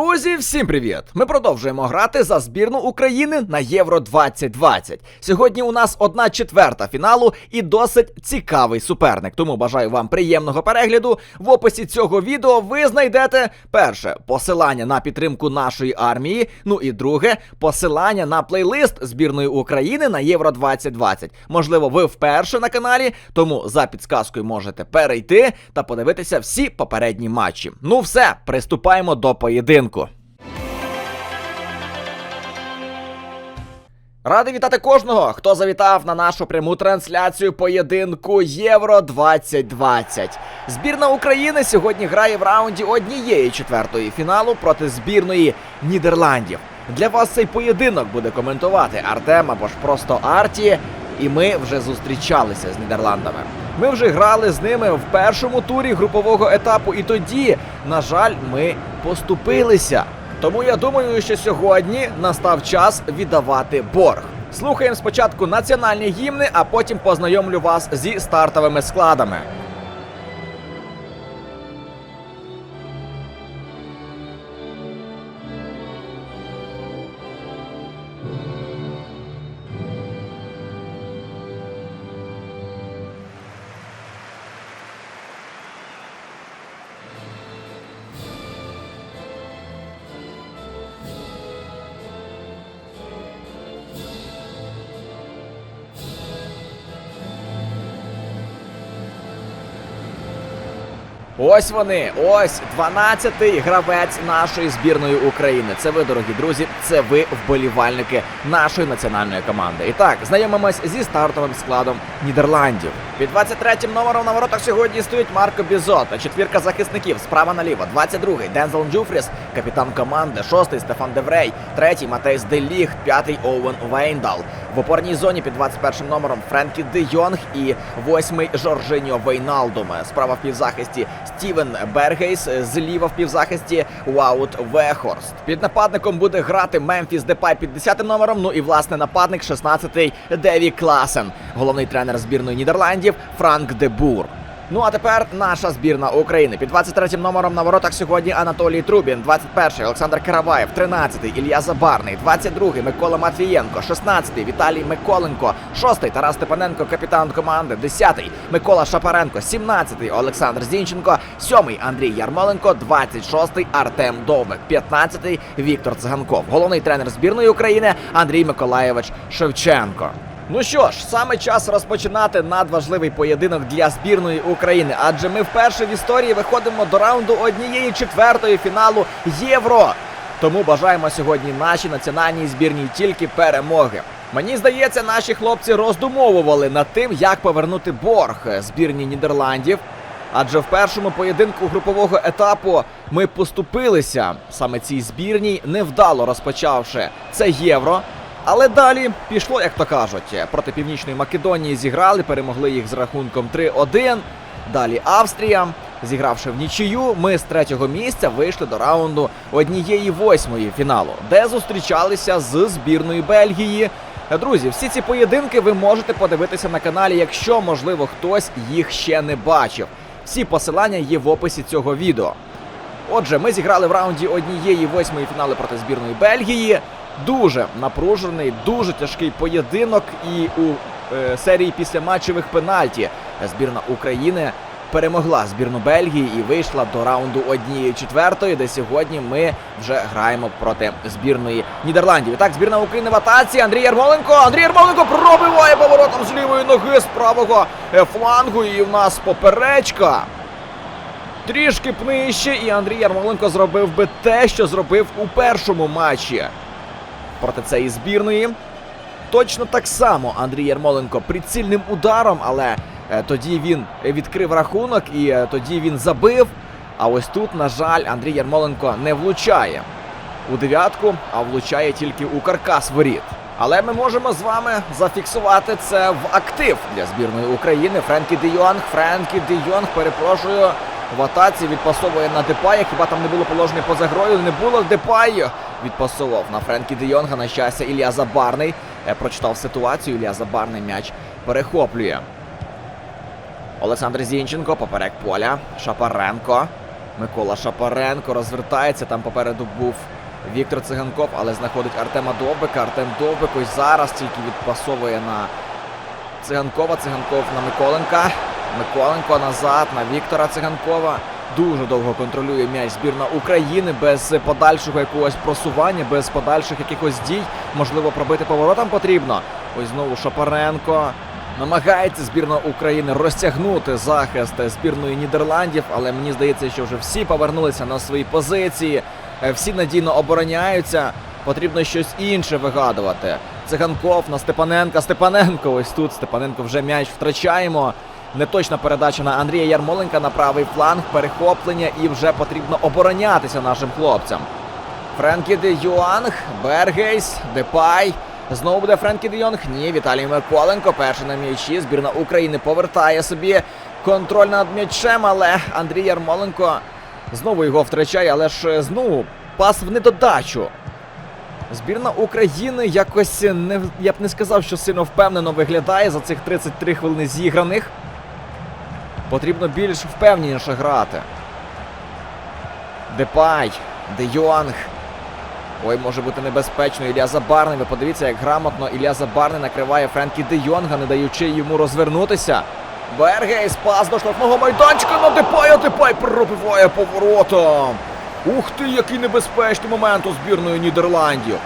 Друзі, всім привіт! Ми продовжуємо грати за збірну України на Євро 2020. Сьогодні у нас одна четверта фіналу і досить цікавий суперник. Тому бажаю вам приємного перегляду. В описі цього відео ви знайдете перше посилання на підтримку нашої армії. Ну і друге посилання на плейлист збірної України на Євро 2020. Можливо, ви вперше на каналі, тому за підсказкою можете перейти та подивитися всі попередні матчі. Ну все, приступаємо до поєдинку. Радий вітати кожного, хто завітав на нашу пряму трансляцію поєдинку Євро 2020. Збірна України сьогодні грає в раунді однієї четвертої фіналу проти збірної Нідерландів. Для вас цей поєдинок буде коментувати Артем або ж просто Арті. І ми вже зустрічалися з Нідерландами. Ми вже грали з ними в першому турі групового етапу, і тоді, на жаль, ми поступилися. Тому я думаю, що сьогодні настав час віддавати борг. Слухаємо спочатку національні гімни, а потім познайомлю вас зі стартовими складами. Ось вони, ось 12-й гравець нашої збірної України. Це ви, дорогі друзі, це ви, вболівальники нашої національної команди. І так, знайомимось зі стартовим складом Нідерландів. Під 23-м номером на воротах сьогодні стоїть Марко Бізот. Четвірка захисників справа наліво. 22-й Дензел Джуфріс, капітан команди. Шостий Стефан Деврей, третій Матейс Деліг, п'ятий Оуен Вейндал. В опорній зоні під 21 номером Френкі Де Йонг і восьмий Жоржиньо Вейналдум. Справа в півзахисті Стівен Бергейс, зліва в півзахисті Ваут Вехорст. Під нападником буде грати Мемфіс Депай під 10 номером. Ну і власне нападник 16-й Деві Класен. Головний тренер збірної Нідерландів Франк Де Бур. Ну а тепер наша збірна України. Під 23-м номером на воротах сьогодні Анатолій Трубін, 21-й Олександр Караваєв, 13-й Ілля Забарний, 22-й Микола Матвієнко, 16-й Віталій Миколенко, 6-й Тарас Степаненко, капітан команди, 10-й Микола Шапаренко, 17-й Олександр Зінченко, 7-й Андрій Ярмоленко, 26-й Артем Довбек, 15-й Віктор Циганков. Головний тренер збірної України Андрій Миколаєвич Шевченко. Ну що ж, саме час розпочинати надважливий поєдинок для збірної України, адже ми вперше в історії виходимо до раунду однієї четвертої фіналу Євро. Тому бажаємо сьогодні нашій національній збірній тільки перемоги. Мені здається, наші хлопці роздумовували над тим, як повернути борг збірні Нідерландів. Адже в першому поєдинку групового етапу ми поступилися саме цій збірній, невдало розпочавши це євро. Але далі пішло, як то кажуть, проти Північної Македонії зіграли, перемогли їх з рахунком 3-1. Далі Австрія, зігравши в нічию, ми з третього місця вийшли до раунду однієї восьмої фіналу, де зустрічалися з збірною Бельгії. Друзі, всі ці поєдинки ви можете подивитися на каналі, якщо, можливо, хтось їх ще не бачив. Всі посилання є в описі цього відео. Отже, ми зіграли в раунді однієї восьмої фіналу проти збірної Бельгії. Дуже напружений, дуже тяжкий поєдинок. І у е, серії післяматчевих пенальті збірна України перемогла збірну Бельгії і вийшла до раунду однієї четвертої, де сьогодні ми вже граємо проти збірної Нідерландів. І так, збірна України в атаці. Андрій Ярмоленко. Андрій Ярмоленко пробиває поворотом з лівої ноги з правого е, флангу. І в нас поперечка. Трішки пнище, і Андрій Ярмоленко зробив би те, що зробив у першому матчі проти цієї збірної. Точно так само Андрій Ярмоленко прицільним ударом, але е, тоді він відкрив рахунок і е, тоді він забив. А ось тут, на жаль, Андрій Ярмоленко не влучає у дев'ятку, а влучає тільки у каркас воріт. Але ми можемо з вами зафіксувати це в актив для збірної України. Френкі Де Йонг, Френкі Де Йонг, перепрошую, в атаці відпасовує на Депая. Хіба там не було положення поза грою? Не було Депай. Відпасував на Френкі Де Йонга. На щастя, Ілля Забарний е, прочитав ситуацію. Ілля Забарний м'яч перехоплює. Олександр Зінченко, поперек поля. Шапаренко. Микола Шапаренко розвертається. Там попереду був Віктор Циганков, але знаходить Артема Довбика. Артем Довбик ось зараз тільки відпасовує на Циганкова. Циганков на Миколенка. Миколенко назад на Віктора Циганкова. Дуже довго контролює м'яч збірна України без подальшого якогось просування, без подальших якихось дій. Можливо, пробити поворотом потрібно. Ось знову Шапаренко. Намагається збірна України розтягнути захист збірної Нідерландів, але мені здається, що вже всі повернулися на свої позиції, е, всі надійно обороняються. Потрібно щось інше вигадувати. Циганков на Степаненка. Степаненко. Ось тут Степаненко вже м'яч втрачаємо. Неточна передача на Андрія Ярмоленка на правий фланг, перехоплення і вже потрібно оборонятися нашим хлопцям. Френкі де Юанг, Бергейс, Депай. Знову буде Френкі де Йонг. Ні, Віталій Миколенко. Перший на м'ячі. Збірна України повертає собі контроль над м'ячем, але Андрій Ярмоленко знову його втрачає, але ж знову пас в недодачу. Збірна України якось не я б не сказав, що сильно впевнено виглядає за цих 33 хвилини зіграних. Потрібно більш впевненіше грати. Депай, Де Йонг. Ой, може бути небезпечно. Ілля Забарний. Ви подивіться, як грамотно Ілля Забарний накриває Френкі Де Йонга, не даючи йому розвернутися. Бергейс, пас до штрафного майданчика на Депая. Депай пробиває поворотом. Ух ти, який небезпечний момент у збірної Нідерландів.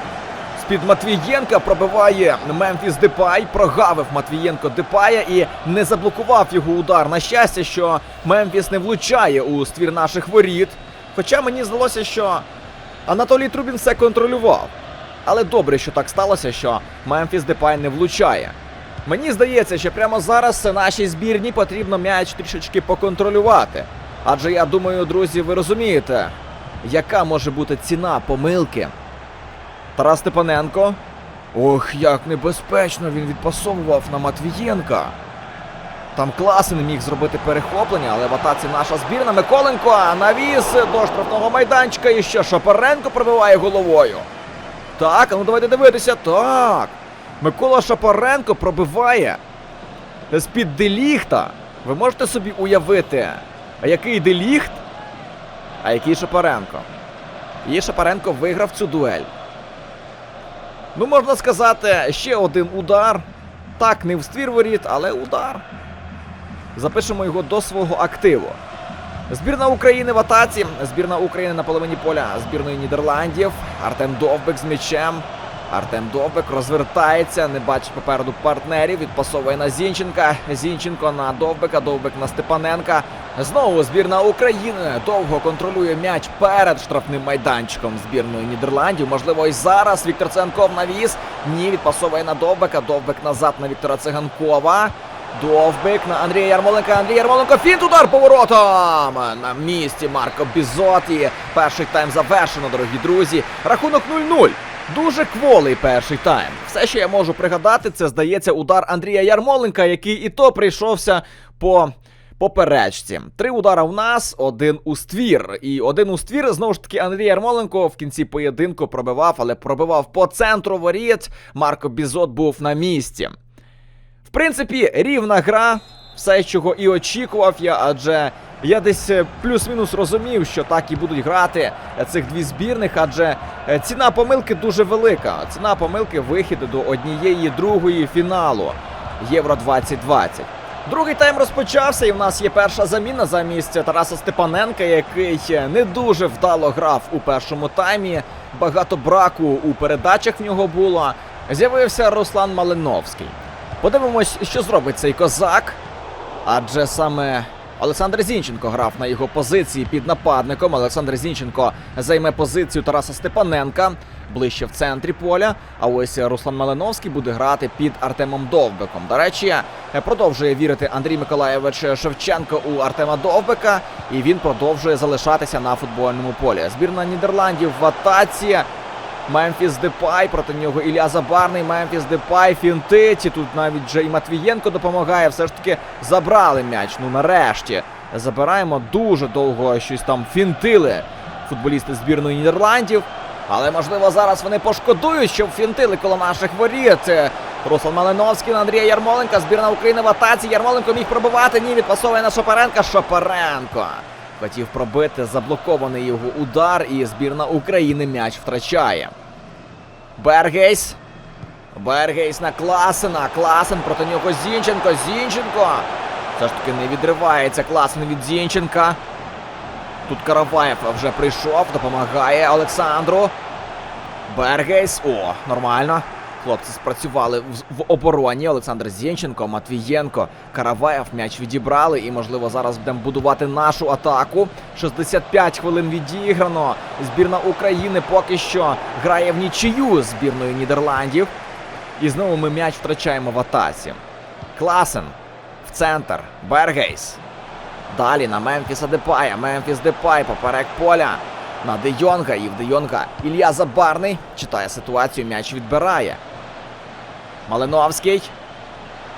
З-під Матвієнка пробиває Мемфіс Депай, прогавив Матвієнко Депая і не заблокував його удар. На щастя, що Мемфіс не влучає у ствір наших воріт. Хоча мені здалося, що Анатолій Трубін все контролював. Але добре, що так сталося, що Мемфіс Депай не влучає. Мені здається, що прямо зараз нашій збірні потрібно м'яч трішечки поконтролювати. Адже я думаю, друзі, ви розумієте, яка може бути ціна помилки. Тарас Степаненко. Ох, як небезпечно він відпасовував на Матвієнка. Там класи не міг зробити перехоплення, але в атаці наша збірна. Миколенко навіс до штрафного майданчика і ще Шапаренко пробиває головою. Так, а ну давайте дивитися. Так. Микола Шапаренко пробиває з-під деліхта. Ви можете собі уявити, а який деліхт, а який Шапаренко. І Шапаренко виграв цю дуель. Ну, можна сказати, ще один удар. Так, не в ствір воріт, але удар. Запишемо його до свого активу. Збірна України в атаці. Збірна України на половині поля збірної Нідерландів. Артем Довбик з м'ячем. Артем Довбик розвертається, не бачить попереду партнерів. Відпасовує на Зінченка. Зінченко на Довбика, Довбик на Степаненка. Знову збірна України довго контролює м'яч перед штрафним майданчиком збірної Нідерландів. Можливо, і зараз Віктор Циганков навіс. Ні, відпасовує на Довбика. Довбик назад на Віктора Циганкова. Довбик на Андрія Ярмоленка. Андрій Ярмоленко. Фінт удар поворотом. На місці Марко Бізоті. Перший тайм завершено, дорогі друзі. Рахунок 0-0. Дуже кволий перший тайм. Все, що я можу пригадати, це здається удар Андрія Ярмоленка, який і то прийшовся по поперечці. Три удара в нас, один у ствір. І один у ствір, знову ж таки, Андрій Ярмоленко в кінці поєдинку пробивав, але пробивав по центру воріт. Марко Бізот був на місці. В принципі, рівна гра, все, чого і очікував я, адже я десь е, плюс-мінус розумів, що так і будуть грати е, цих дві збірних, адже е, ціна помилки дуже велика. Ціна помилки вихід до однієї другої фіналу Євро 2020. Другий тайм розпочався, і в нас є перша заміна замість Тараса Степаненка, який не дуже вдало грав у першому таймі. Багато браку у передачах в нього було. З'явився Руслан Малиновський. Подивимось, що зробить цей козак. Адже саме Олександр Зінченко грав на його позиції під нападником. Олександр Зінченко займе позицію Тараса Степаненка ближче в центрі поля. А ось Руслан Малиновський буде грати під Артемом Довбиком. До речі, продовжує вірити Андрій Миколаєвич Шевченко у Артема Довбика, і він продовжує залишатися на футбольному полі. Збірна Нідерландів в атаці. Мемфіс Депай, проти нього Ілля Забарний, Мемфіс Депай, фінтить. І Тут навіть вже і Матвієнко допомагає. Все ж таки забрали м'яч. Ну нарешті забираємо дуже довго щось там фінтили футболісти збірної Нідерландів. Але можливо зараз вони пошкодують, що фінтили коло наших воріт. Руслан Малиновський на Андрія Ярмоленка. Збірна України в атаці. Ярмоленко міг пробивати. Ні, відпасовує на Шапаренка. Шапаренко. Хотів пробити заблокований його удар, і збірна України м'яч втрачає. Бергейс. Бергейс на Класена. Класен проти нього Зінченко. Зінченко. Все ж таки не відривається Класен від Зінченка. Тут Караваєв вже прийшов, допомагає Олександру. Бергейс. О, нормально. Хлопці спрацювали в, в обороні. Олександр Зінченко, Матвієнко, Караваєв м'яч відібрали. І, можливо, зараз будемо будувати нашу атаку. 65 хвилин відіграно. Збірна України поки що грає в нічию збірною Нідерландів. І знову ми м'яч втрачаємо в атаці. Класен в центр. Бергейс. Далі на Мемфіса Депая. Мемфіс Депай поперек поля. На Де Йонга і в Де Йонга Ілля Забарний читає ситуацію, м'яч відбирає. Малиновський.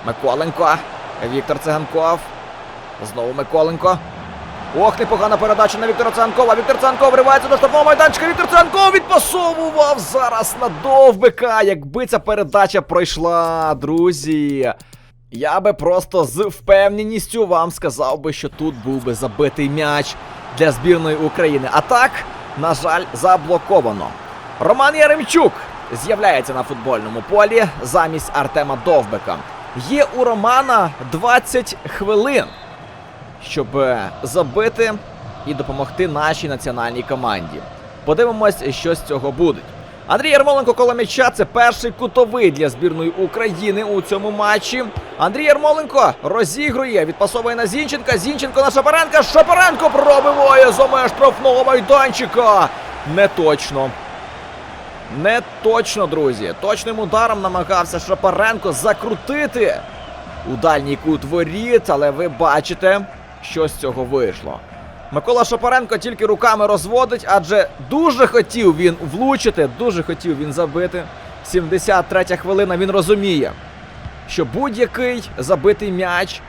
Миколенко. Віктор Циганков. Знову Миколенко. Ох, непогана передача на Віктора Циганкова. Віктор Циганков вривається до штрафного майданчика. Віктор Циганков відпасовував зараз на довбика. Якби ця передача пройшла, друзі. Я би просто з впевненістю вам сказав би, що тут був би забитий м'яч для збірної України. А так, на жаль, заблоковано. Роман Яремчук з'являється на футбольному полі замість Артема Довбика. Є у Романа 20 хвилин, щоб е, забити і допомогти нашій національній команді. Подивимось, що з цього буде. Андрій Ярмоленко коло м'яча це перший кутовий для збірної України у цьому матчі. Андрій Ярмоленко розігрує, відпасовує на Зінченка. Зінченко на Шапаренка. Шапаренко пробиває за меж штрафного майданчика. Не точно. Не точно, друзі. Точним ударом намагався Шапаренко закрутити у дальній кут воріт, але ви бачите, що з цього вийшло. Микола Шапаренко тільки руками розводить, адже дуже хотів він влучити, дуже хотів він забити. 73 хвилина він розуміє, що будь-який забитий м'яч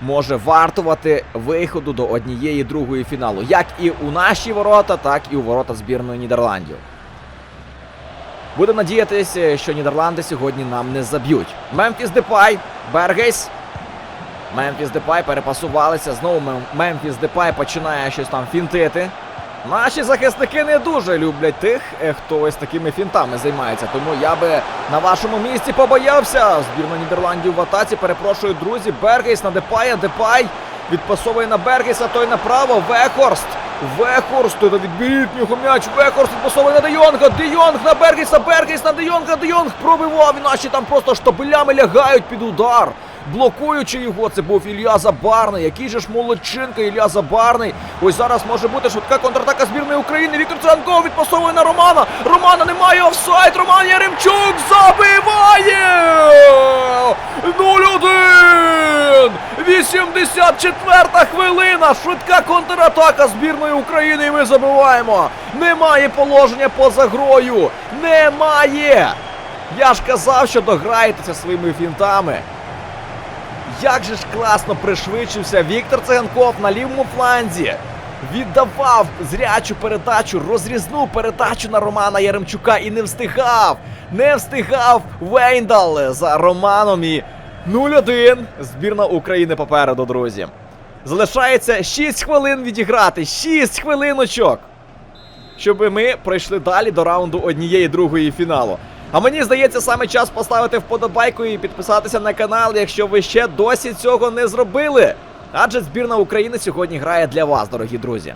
може вартувати виходу до однієї другої фіналу, як і у наші ворота, так і у ворота збірної Нідерландів. Будемо надіятися, що Нідерланди сьогодні нам не заб'ють. Мемфіс Депай, Бергейс. Мемфіс Депай перепасувалися. Знову Мемфіс Депай починає щось там фінтити. Наші захисники не дуже люблять тих, е, хто ось такими фінтами займається. Тому я би на вашому місці побоявся. Збірна Нідерландів в атаці. Перепрошую, друзі. Бергейс на Депая. Депай відпасовує на Бергейса, той направо. Вехорст. Вехорст. Той відберіть нього м'яч. Вехорст відпасовує на Де Йонга. Де Йонг на Бергейса. Бергейс на Де Йонга. Де Йонг пробивав. І наші там просто штабелями лягають під удар. Блокуючи його, це був Ілля Забарний. Який же ж молодчинка Ілля Забарний. Ось зараз може бути швидка контратака збірної України. Віктор Циганков відпасовує на Романа. Романа немає офсайд. Роман Яремчук забиває! 0-1! 84-та хвилина. Швидка контратака збірної України. І ми забиваємо. Немає положення поза грою. Немає! Я ж казав, що дограєтеся своїми фінтами. Як же ж класно пришвидшився Віктор Циганков на лівому фланзі. Віддавав зрячу передачу, розрізну передачу на Романа Яремчука і не встигав. Не встигав Вейндал за Романом і 0-1. Збірна України попереду, друзі. Залишається 6 хвилин відіграти. 6 хвилиночок. Щоб ми пройшли далі до раунду однієї другої фіналу. А мені здається, саме час поставити вподобайку і підписатися на канал, якщо ви ще досі цього не зробили. Адже збірна України сьогодні грає для вас, дорогі друзі.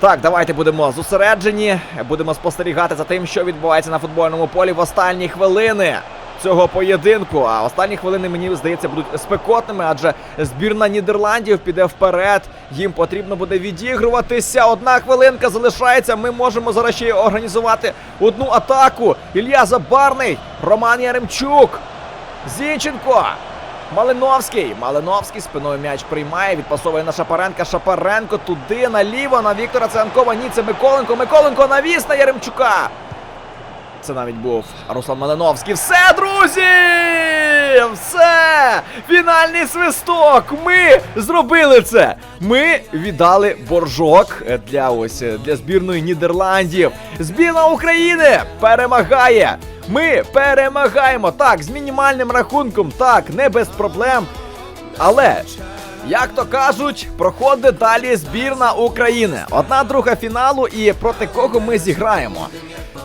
Так, давайте будемо зосереджені, будемо спостерігати за тим, що відбувається на футбольному полі в останні хвилини цього поєдинку. А останні хвилини, мені здається, будуть спекотними, адже збірна Нідерландів піде вперед. Їм потрібно буде відігруватися. Одна хвилинка залишається. Ми можемо зараз ще організувати одну атаку. Ілля Забарний, Роман Яремчук, Зінченко. Малиновський. Малиновський спиною м'яч приймає, відпасовує на Шапаренка. Шапаренко туди, наліво, на Віктора Циганкова. Ні, це Миколенко. Миколенко навіс на Яремчука. Це навіть був Руслан Малиновський. Все, друзі! Все! Фінальний свисток! Ми зробили це! Ми віддали боржок для ось для збірної Нідерландів. Збірна України перемагає! Ми перемагаємо! Так, з мінімальним рахунком, так, не без проблем. Але Як то кажуть, проходить далі збірна України. Одна друга фіналу, і проти кого ми зіграємо.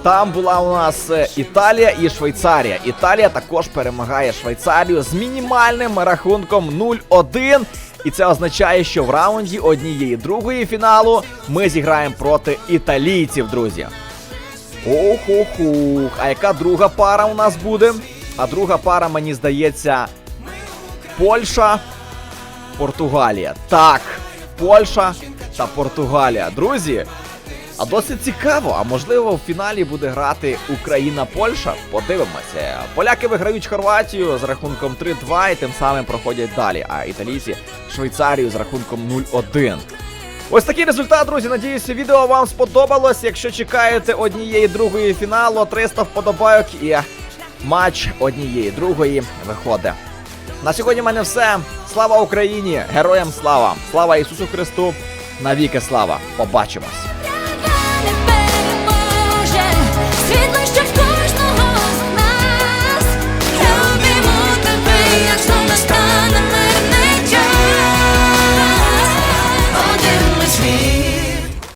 Там була у нас е, Італія і Швейцарія. Італія також перемагає Швейцарію з мінімальним рахунком 0-1. І це означає, що в раунді однієї другої фіналу ми зіграємо проти італійців, друзі. Ох-ох-ох. А яка друга пара у нас буде? А друга пара, мені здається, Польща, Португалія. Так, Польща та Португалія. Друзі, а досить цікаво. А можливо, в фіналі буде грати Україна-Польща. Подивимося. Поляки виграють Хорватію з рахунком 3-2 і тим самим проходять далі. А італійці Швейцарію з рахунком 0-1. Ось такий результат, друзі. Надіюся, відео вам сподобалось. Якщо чекаєте однієї другої фіналу, 300 вподобайок і матч однієї другої виходить. На сьогодні в мене все. Слава Україні! Героям слава! Слава Ісусу Христу! Навіки слава! Побачимось!